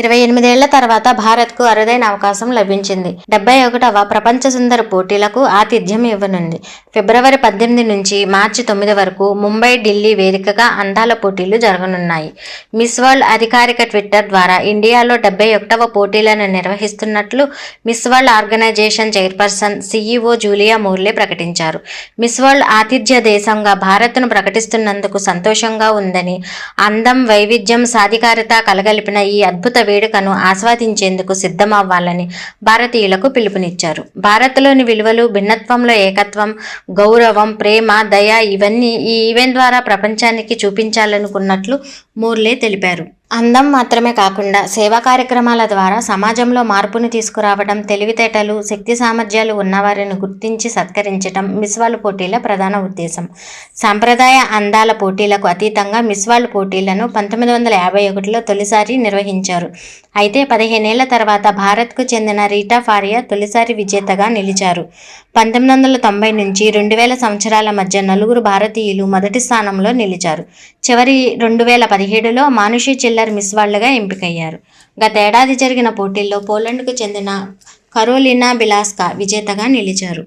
ఇరవై ఎనిమిదేళ్ళ తర్వాత భారత్కు అరుదైన అవకాశం లభించింది. డెబ్బై ఒకటవ ప్రపంచ సుందర పోటీలకు ఆతిథ్యం ఇవ్వనుంది. ఫిబ్రవరి పద్దెనిమిది నుంచి మార్చి తొమ్మిది వరకు ముంబై ఢిల్లీ వేదికగా అందాల పోటీలు జరగనున్నాయి. మిస్ వరల్డ్ అధికారిక ట్విట్టర్ ద్వారా ఇండియాలో డెబ్బై ఒకటవ పోటీలను నిర్వహిస్తున్నట్లు Miss World organisation chairperson CEO Julia Morley ప్రకటించారు. మిస్ వరల్డ్ ఆతిథ్య దేశంగా భారత్ను ప్రకటిస్తున్నందుకు సంతోషంగా ఉందని అందం వైవిధ్యం సాధికారత కలగలిపిన ఈ అద్భుత వేడుకను ఆస్వాదించేందుకు సిద్ధమవ్వాలని భారతీయులకు పిలుపునిచ్చారు. భారత్లోని విలువలు భిన్నత్వంలో ఏకత్వం గౌరవం ప్రేమ దయ ఇవన్నీ ఈ ఈవెంట్ ద్వారా ప్రపంచానికి చూపించాలనుకున్నట్లు మూర్లే తెలిపారు. అందం మాత్రమే కాకుండా సేవా కార్యక్రమాల ద్వారా సమాజంలో మార్పుని తీసుకురావడం తెలివితేటలు శక్తి సామర్థ్యాలు ఉన్నవారిని గుర్తించి సత్కరించడం మిస్ పోటీల ప్రధాన ఉద్దేశం. సాంప్రదాయ అందాల పోటీలకు అతీతంగా మిస్ పోటీలను పంతొమ్మిది వందల యాభై ఒకటిలో తొలిసారి నిర్వహించారు. అయితే పదిహేనేళ్ళ తర్వాత భారత్కు చెందిన రీటా ఫారియా తొలిసారి విజేతగా నిలిచారు. పంతొమ్మిది వందల తొంభై నుంచి రెండు వేల సంవత్సరాల మధ్య నలుగురు భారతీయులు మొదటి స్థానంలో నిలిచారు. చివరి రెండు వేల పదిహేడులో మానుషి చిల్లర్ మిస్ వరల్డ్గా ఎంపికయ్యారు. గతేడాది జరిగిన పోటీల్లో పోలాండ్కు చెందిన కరోలినా బిలాస్కా విజేతగా నిలిచారు.